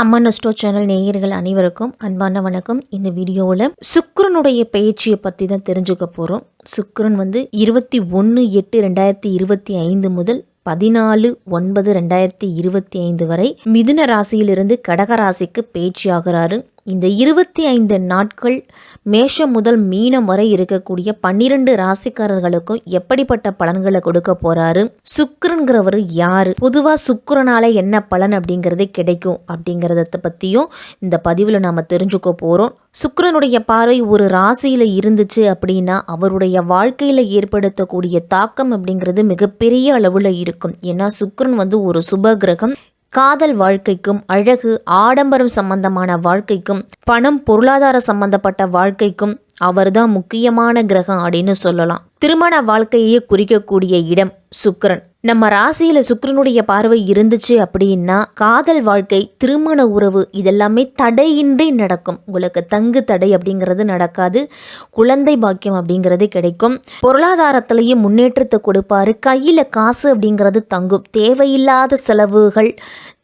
அம்மன் Astro channel நேயர்கள் அனைவருக்கும் அன்பான வணக்கம். இந்த வீடியோவில் சுக்கரனுடைய பயிற்சியை பற்றி தான் தெரிஞ்சுக்க போகிறோம் சுக்கரன் வந்து இருபத்தி ஒன்று எட்டு ரெண்டாயிரத்தி இருபத்தி ஐந்து முதல் பதினாலு ஒன்பது ரெண்டாயிரத்தி இருபத்தி ஐந்து வரை மிதுன ராசியிலிருந்து கடக ராசிக்கு பேச்சியாகிறாரு இந்த இருபத்தி ஐந்து நாட்கள் மேஷம் முதல் மீனம் வரை இருக்கக்கூடிய பன்னிரண்டு ராசிக்காரர்களுக்கும் எப்படிப்பட்ட பலன்களை கொடுக்க போறாரு? சுக்கிரன்கிறவர் யாரு? பொதுவா சுக்கரனால என்ன பலன் அப்படிங்கிறது கிடைக்கும் அப்படிங்கிறத பத்தியும் இந்த பதிவுல நாம தெரிஞ்சுக்க போறோம். சுக்கரனுடைய பார்வை ஒரு ராசியில இருந்துச்சு அப்படின்னா அவருடைய வாழ்க்கையில ஏற்படுத்தக்கூடிய தாக்கம் அப்படிங்கிறது மிகப்பெரிய அளவுல இருக்கும். ஏன்னா சுக்கரன் வந்து ஒரு சுப கிரகம். காதல் வாழ்க்கைக்கும் அழகு ஆடம்பரம் சம்பந்தமான வாழ்க்கைக்கும் பணம் பொருளாதார சம்பந்தப்பட்ட வாழ்க்கைக்கும் அவர்தான் முக்கியமான கிரகம் அப்படின்னு சொல்லலாம். திருமண வாழ்க்கையே குறிக்கக்கூடிய இடம் சுக்கிரன். நம்ம ராசியில் சுக்கரனுடைய பார்வை இருந்துச்சு அப்படின்னா காதல் வாழ்க்கை திருமண உறவு இதெல்லாமே தடையின்றி நடக்கும். உங்களுக்கு தங்கு தடை அப்படிங்கிறது நடக்காது. குழந்தை பாக்கியம் அப்படிங்கிறது கிடைக்கும். பொருளாதாரத்திலையும் முன்னேற்றத்தை கொடுப்பாரு. கையில் காசு அப்படிங்கிறது தங்கும். தேவையில்லாத செலவுகள்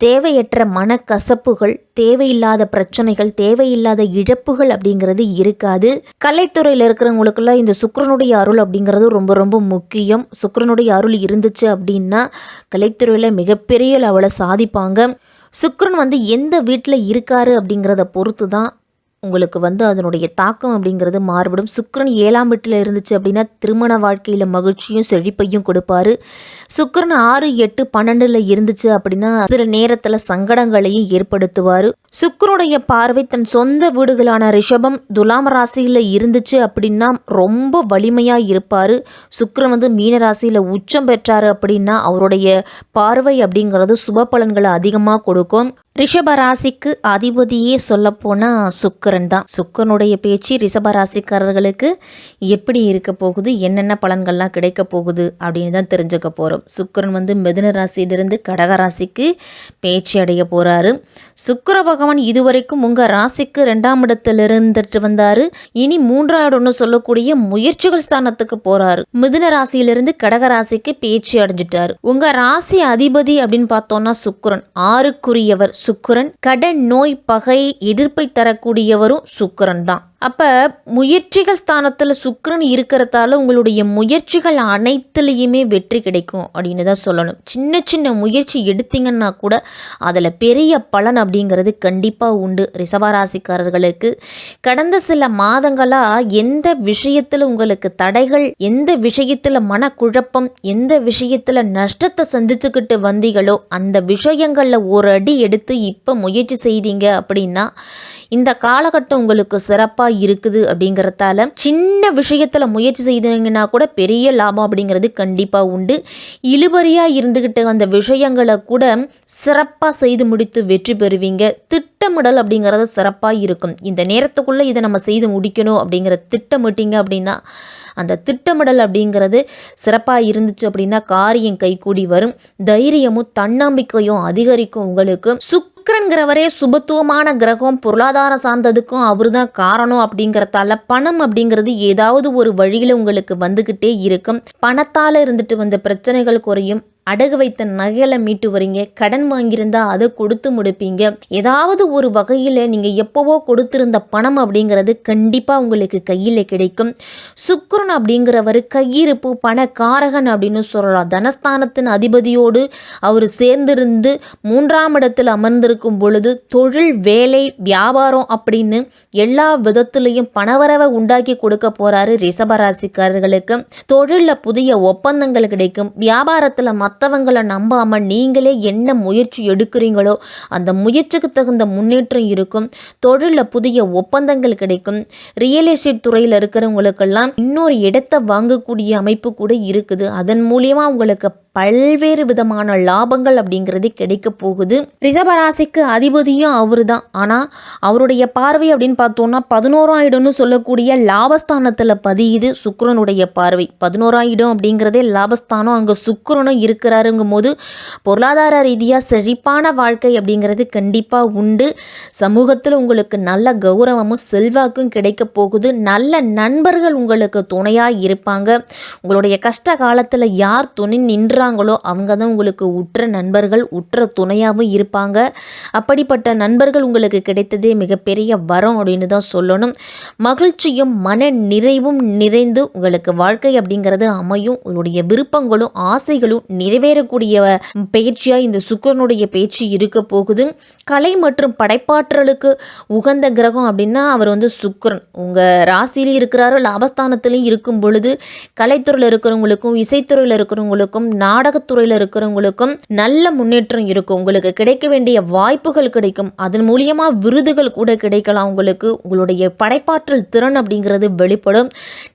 தேவையற்ற மனக்கசப்புகள் தேவையில்லாத பிரச்சனைகள் தேவையில்லாத இழப்புகள் அப்படிங்கிறது இருக்காது. கலைத்துறையில் இருக்கிறவங்களுக்கெல்லாம் இந்த சுக்கரனுடைய அருள் அப்படிங்கிறது ரொம்ப ரொம்ப முக்கியம். சுக்கரனுடைய அருள் இருந்துச்சு அப்படின்னா கலைத்துறையில் மிகப்பெரிய லெவலில் சாதிப்பாங்க. சுக்கரன் வந்து எந்த வீட்டில் இருக்காரு அப்படிங்கிறத பொறுத்து தான் உங்களுக்கு வந்து அதனுடைய தாக்கம் அப்படிங்கிறது மாறுபடும். சுக்கரன் ஏழாம் வீட்டில் இருந்துச்சு அப்படின்னா திருமண வாழ்க்கையில் மகிழ்ச்சியும் செழிப்பையும் கொடுப்பாரு. சுக்கரன் ஆறு எட்டு பன்னெண்டில் இருந்துச்சு அப்படின்னா சில நேரத்தில் சங்கடங்களையும் ஏற்படுத்துவார். சுக்கிரனுடைய பார்வை தன் சொந்த வீடுகளான ரிஷபம் துலாம் ராசியில் இருந்துச்சு அப்படின்னா ரொம்ப வலிமையாக இருப்பார். சுக்கிரன் வந்து மீன ராசியில் உச்சம் பெற்றார் அப்படின்னா அவருடைய பார்வை அப்படிங்கிறது சுப பலன்களை அதிகமாக கொடுக்கும். ரிஷப ராசிக்கு அதிபதியே சொல்லப்போனால் சுக்கரன் தான். சுக்கரனுடைய பேச்சு ரிஷப ராசிக்காரர்களுக்கு எப்படி இருக்க போகுது என்னென்ன பலன்கள்லாம் கிடைக்க போகுது அப்படின்னு தான் தெரிஞ்சுக்க போகிறோம் சுக்கரன் வந்து மிதுன ராசியிலிருந்து கடக ராசிக்கு பேச்சு அடைய போகிறாரு சுக்கர பகவான் இதுவரைக்கும் உங்கள் ராசிக்கு ரெண்டாம் இடத்துல இருந்துட்டு வந்தார். இனி மூன்றாம் இடம்னு சொல்லக்கூடிய முயற்சிகள் ஸ்தானத்துக்கு போகிறாரு மிதுன ராசியிலிருந்து கடக ராசிக்கு பேச்சு அடைஞ்சிட்டாரு. உங்கள் ராசி அதிபதி அப்படின்னு பார்த்தோம்னா சுக்கரன். ஆறுக்குரியவர் சுக்கரன். கடன் நோய் பகை எதிர்ப்பை தரக்கூடியவரும் சுக்கிரன் தான். அப்போ முயற்சிகள் ஸ்தானத்தில் சுக்கரன் இருக்கிறதால உங்களுடைய முயற்சிகள் அனைத்துலேயுமே வெற்றி கிடைக்கும் அப்படின்னு தான் சொல்லணும். சின்ன சின்ன முயற்சி எடுத்தீங்கன்னா கூட அதில் பெரிய பலன் அப்படிங்கிறது கண்டிப்பாக உண்டு. ரிசவராசிக்காரர்களுக்கு கடந்த சில மாதங்களாக எந்த விஷயத்தில் உங்களுக்கு தடைகள் எந்த விஷயத்தில் மனக்குழப்பம் எந்த விஷயத்தில் நஷ்டத்தை சந்திச்சுக்கிட்டு வந்தீங்களோ அந்த விஷயங்களில் ஒரு அடி எடுத்து இப்போ முயற்சி செய்தீங்க அப்படின்னா இந்த காலகட்டம் உங்களுக்கு சிறப்பாக இருக்குது அப்படிங்கிறதால சின்ன விஷயத்தில் முயற்சி செய்தீங்கன்னா கூட பெரிய லாபம் அப்படிங்கிறது கண்டிப்பாக உண்டு. இழுபறியாக இருந்துக்கிட்டு அந்த விஷயங்களை கூட சிறப்பாக செய்து முடித்து வெற்றி பெறுவீங்க. திட்டமிடல் அப்படிங்கிறது சிறப்பாக இருக்கும். இந்த நேரத்துக்குள்ளே இதை நம்ம செய்து முடிக்கணும் அப்படிங்கிற திட்டமிட்டீங்க அப்படின்னா அந்த திட்டமிடல் அப்படிங்கிறது சிறப்பாக இருந்துச்சு அப்படின்னா காரியம் கைகூடி வரும். தைரியமும் தன்னம்பிக்கையும் அதிகரிக்கும் உங்களுக்கு. சுக் சுக்கரன்கிறவரே சுபத்துவமான கிரகம் பொருளாதார சார்ந்ததுக்கும் அவர் தான் காரணம் அப்படிங்கிறதால பணம் அப்படிங்கிறது ஏதாவது ஒரு வழியில் உங்களுக்கு வந்துக்கிட்டே இருக்கும். பணத்தால் இருந்துட்டு வந்த பிரச்சனைகள் குறையும். அடகு வைத்த நகைகளை மீட்டு வரீங்க கடன் வாங்கியிருந்தா அதை கொடுத்து முடிப்பீங்க. ஏதாவது ஒரு வகையில் நீங்கள் எப்போவோ கொடுத்துருந்த பணம் அப்படிங்கிறது கண்டிப்பாக உங்களுக்கு கையில் கிடைக்கும். சுக்கரன் அப்படிங்கிறவர் கையிருப்பு பண காரகன் அப்படின்னு சொல்லலாம். தனஸ்தானத்தின் அதிபதியோடு அவர் சேர்ந்திருந்து மூன்றாம் இடத்தில் அமர்ந்திருக்கும் பொழுது தொழில் வேலை வியாபாரம் அப்படின்னு எல்லா விதத்துலேயும் பணவரவை உண்டாக்கி கொடுக்க போகிறாரு ரிஷபராசிக்காரர்களுக்கு தொழிலில் புதிய ஒப்பந்தங்கள் கிடைக்கும். வியாபாரத்தில் மற்ற மற்றவங்களை நம்பாமல் நீங்களே என்ன முயற்சி எடுக்கிறீங்களோ அந்த முயற்சிக்கு தகுந்த முன்னேற்றம் இருக்கும். தொழிலில் புதிய ஒப்பந்தங்கள் கிடைக்கும். ரியல் எஸ்டேட் துறையில் இருக்கிறவங்களுக்கெல்லாம் இன்னொரு இடத்தை வாங்கக்கூடிய அமைப்பு கூட இருக்குது. அதன் மூலியமாக உங்களுக்கு பல்வேறு விதமான லாபங்கள் அப்படிங்கிறது கிடைக்க போகுது. ரிஷபராசிக்கு அதிபதியும் அவர் தான் ஆனால் அவருடைய பார்வை அப்படின்னு பார்த்தோம்னா பதினோராயிடம்னு சொல்லக்கூடிய லாபஸ்தானத்தில் பதியுது சுக்கரனுடைய பார்வை. பதினோராயிடம் அப்படிங்கிறதே லாபஸ்தானம். அங்கே சுக்கரனும் இருக்கிறாருங்கும் போது பொருளாதார ரீதியாக செழிப்பான வாழ்க்கை அப்படிங்கிறது கண்டிப்பாக உண்டு. சமூகத்தில் உங்களுக்கு நல்ல கௌரவமும் செல்வாக்கும் கிடைக்க போகுது. நல்ல நண்பர்கள் உங்களுக்கு துணையாக இருப்பாங்க. உங்களுடைய கஷ்ட காலத்தில் யார் துணை நின்றா சொல்கிறாங்களோ அவங்க தான் உங்களுக்கு உற்ற நண்பர்கள் உற்ற துணையாகவும் இருப்பாங்க. அப்படிப்பட்ட நண்பர்கள் உங்களுக்கு கிடைத்ததே மிகப்பெரிய வரம் அப்படின்னு தான் சொல்லணும். மகிழ்ச்சியும் மன நிறைவும் நிறைந்து உங்களுக்கு வாழ்க்கை அப்படிங்கிறது அமையும். உங்களுடைய விருப்பங்களும் ஆசைகளும் நிறைவேறக்கூடிய பயிற்சியாக இந்த சுக்கரனுடைய பேச்சு இருக்க போகுது. கலை மற்றும் படைப்பாற்றலுக்கு உகந்த கிரகம் அப்படின்னா அவர் வந்து சுக்கரன். உங்கள் ராசியிலையும் இருக்கிறாரோ லாபஸ்தானத்திலையும் இருக்கும் பொழுது கலைத்துறையில் இருக்கிறவங்களுக்கும் இசைத்துறையில் இருக்கிறவங்களுக்கும் நான் நாடகத்துறையில் இருக்கிறவங்களுக்கும் நல்ல முன்னேற்றம் இருக்கும். உங்களுக்கு கிடைக்க வேண்டிய வாய்ப்புகள் கிடைக்கும். அதன் மூலியமாக விருதுகள் கூட கிடைக்கலாம் உங்களுக்கு. உங்களுடைய படைப்பாற்றல் திறன் அப்படிங்கிறது வெளிப்படும்.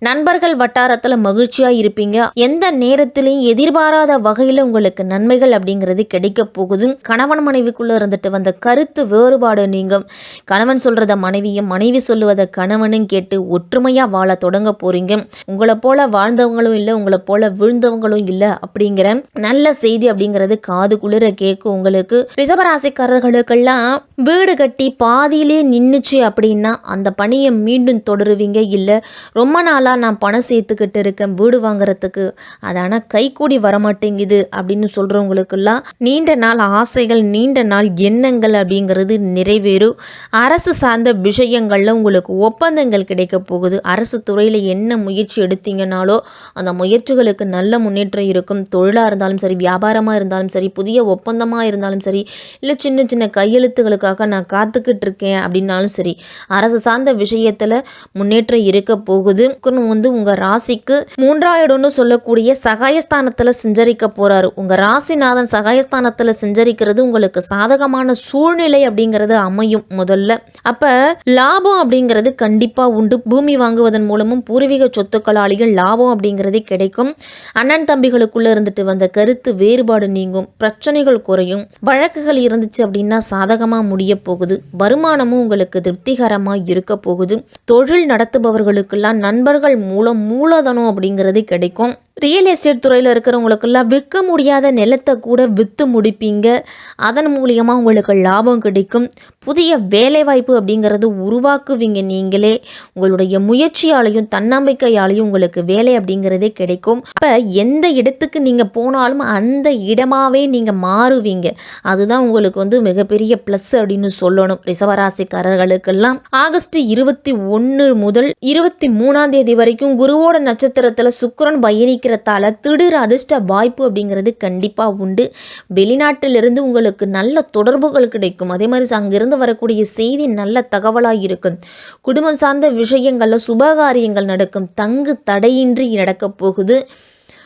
நண்பர்கள் வட்டாரத்தில் மகிழ்ச்சியாக இருப்பீங்க. எந்த நேரத்திலையும் எதிர்பாராத வகையில் உங்களுக்கு நன்மைகள் அப்படிங்கிறது கிடைக்க போகுது. கணவன் மனைவிக்குள்ளே இருந்துட்டு வந்த கருத்து வேறுபாடு நீங்கும். கணவன் சொல்கிறத மனைவியும் மனைவி சொல்லுவதை கணவனும் கேட்டு ஒற்றுமையாக வாழ தொடங்க போகிறீங்க உங்களை போல வாழ்ந்தவங்களும் இல்லை உங்களை போல விழுந்தவங்களும் இல்லை அப்படிங்கிற நல்ல செய்தி அப்படிங்கிறது காது குளிர கேட்கும் உங்களுக்கு. ரிசபராசிக்காரர்களுக்கெல்லாம் வீடு கட்டி பாதியிலே நின்றுச்சு அப்படின்னா அந்த பணியை மீண்டும் தொடருவீங்க. இல்லை ரொம்ப நாளாக நான் பணம் சேர்த்துக்கிட்டு இருக்கேன் வீடு வாங்குறதுக்கு. அது ஆனால் கைக்கூடி வரமாட்டேங்குது அப்படின்னு சொல்கிறவங்களுக்கெல்லாம் நீண்ட நாள் ஆசைகள் நீண்ட நாள் எண்ணங்கள் அப்படிங்கிறது நிறைவேறும். அரசு சார்ந்த விஷயங்களில் உங்களுக்கு ஒப்பந்தங்கள் கிடைக்க போகுது. அரசு துறையில் என்ன முயற்சி எடுத்தீங்கனாலோ அந்த முயற்சிகளுக்கு நல்ல முன்னேற்றம் இருக்கும். தொழிலாக இருந்தாலும் சரி வியாபாரமாக இருந்தாலும் சரி புதிய ஒப்பந்தமாக இருந்தாலும் சரி இல்லை சின்ன சின்ன கையெழுத்துகளுக்கு உங்களுக்காக நான் காத்துக்கிட்டு இருக்கேன் அப்படின்னாலும் சரி அரசு சார்ந்த விஷயத்தில் முன்னேற்றம் இருக்க போகுது. வந்து உங்கள் ராசிக்கு மூன்றாயிடம்னு சொல்லக்கூடிய சகாயஸ்தானத்தில் செஞ்சரிக்க போகிறாரு உங்கள் ராசிநாதன் சகாயஸ்தானத்தில் செஞ்சரிக்கிறது உங்களுக்கு சாதகமான சூழ்நிலை அப்படிங்கிறது அமையும் முதல்ல. அப்போ லாபம் அப்படிங்கிறது கண்டிப்பாக உண்டு. பூமி வாங்குவதன் மூலமும் பூர்வீக சொத்துக்களாளிகள் லாபம் அப்படிங்கிறது கிடைக்கும். அண்ணன் தம்பிகளுக்குள்ள இருந்துட்டு வந்த கருத்து வேறுபாடு நீங்கும். பிரச்சனைகள் குறையும். வழக்குகள் இருந்துச்சு அப்படின்னா சாதகமாக முடிய போகுது. வருமானமும் உங்களுக்கு திருப்திகரமாக இருக்க போகுது. தொழில் நடத்துபவர்களுக்கெல்லாம் நண்பர்கள் மூலம் மூலதனம் அப்படிங்கிறது கிடைக்கும். ரியல் எஸ்டேட் துறையில் இருக்கிறவங்களுக்கெல்லாம் விற்க முடியாத நிலத்தை கூட விற்று முடிப்பீங்க. அதன் மூலியமாக உங்களுக்கு லாபம் கிடைக்கும். புதிய வேலைவாய்ப்பு அப்படிங்கிறது உருவாக்குவீங்க நீங்களே. உங்களுடைய முயற்சியாலையும் தன்னம்பிக்கையாலையும் உங்களுக்கு வேலை அப்படிங்கிறதே கிடைக்கும். அப்போ எந்த இடத்துக்கு நீங்கள் போனாலும் அந்த இடமாகவே நீங்கள் மாறுவீங்க. அதுதான் உங்களுக்கு வந்து மிகப்பெரிய ப்ளஸ் அப்படின்னு சொல்லணும். ரிசவராசிக்காரர்களுக்கெல்லாம் ஆகஸ்ட் இருபத்தி ஒன்று முதல் இருபத்தி மூணாம் தேதி வரைக்கும் குருவோட நட்சத்திரத்தில் சுக்கிரன் பயணிக்கிறதால திடீர் அதிர்ஷ்ட வாய்ப்பு அப்படிங்கிறது கண்டிப்பாக உண்டு. வெளிநாட்டிலிருந்து உங்களுக்கு நல்ல தொடர்புகள் கிடைக்கும். அதே மாதிரி அங்கிருந்து வரக்கூடிய செய்தி நல்ல தகவலாக இருக்கும். குடும்பம் சார்ந்த விஷயங்களில் சுபகாரியங்கள் நடக்கும். தங்கு தடையின்றி நடக்கப் போகுது.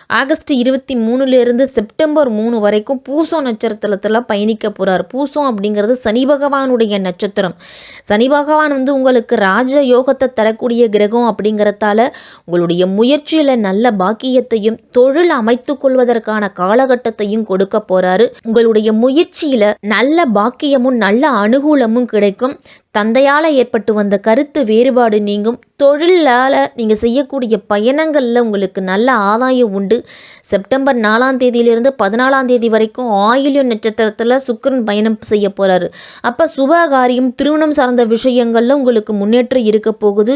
ஆகஸ்ட் இருபத்தி மூணுலேருந்து செப்டம்பர் மூணு வரைக்கும் பூசம் நட்சத்திரத்தில் பயணிக்க போகிறார் பூசம் அப்படிங்கிறது சனி பகவானுடைய நட்சத்திரம். சனி பகவான் வந்து உங்களுக்கு ராஜ யோகத்தை தரக்கூடிய கிரகம் அப்படிங்கிறதால உங்களுடைய முயற்சியில் நல்ல பாக்கியத்தையும் தொழில் அமைத்து கொள்வதற்கான காலகட்டத்தையும் கொடுக்க போகிறாரு உங்களுடைய முயற்சியில் நல்ல பாக்கியமும் நல்ல அனுகூலமும் கிடைக்கும். தந்தையால் ஏற்பட்டு வந்த கருத்து வேறுபாடு நீங்கும். தொழிலால் நீங்கள் செய்யக்கூடிய பயணங்களில் உங்களுக்கு நல்ல ஆதாயம் உண்டு. செப்டம்பர் நாலாம் தேதியிலிருந்து பதினாலாம் தேதி வரைக்கும் ஆயில்யம் நட்சத்திரத்தில் சுக்கரன் பயணம் செய்ய போகிறாரு அப்போ சுபகாரியம் திருமணம் சார்ந்த விஷயங்களில் உங்களுக்கு முன்னேற்றம் இருக்க போகுது.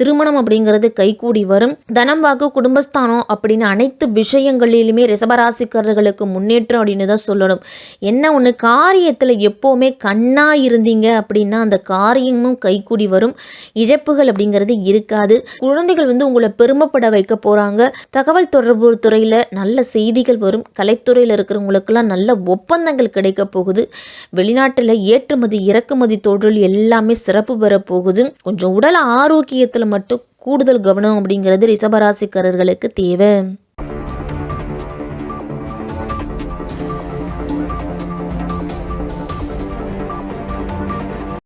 திருமணம் அப்படிங்கிறது கைகூடி வரும். தனம் வாக்கு குடும்பஸ்தானம் அப்படின்னு அனைத்து விஷயங்களிலுமே ரிசபராசிக்காரர்களுக்கு முன்னேற்றம் அப்படின்னு தான் சொல்லணும். என்ன ஒன்று காரியத்தில் எப்போவுமே கண்ணாக இருந்தீங்க அப்படின்னா அந்த காரியமும் கைகூடி வரும். இழப்புகள் அப்படிங்கிறது இருக்காது. குழந்தைகள் வந்து உங்களை பெருமைப்பட வைக்க போகிறாங்க தகவல் தொடர்பு துறையில் நல்ல செய்திகள் வரும். கலைத்துறையில் இருக்கிறவங்களுக்கெல்லாம் நல்ல ஒப்பந்தங்கள் கிடைக்க போகுது. வெளிநாட்டில் ஏற்றுமதி இறக்குமதி தொழில் எல்லாமே சிறப்பு பெற போகுது. கொஞ்சம் உடல் ஆரோக்கியத்தில் மட்டும் கூடுதல் கவனம் அப்படிங்கிறது ரிஷபராசிக்காரர்களுக்கு தேவை.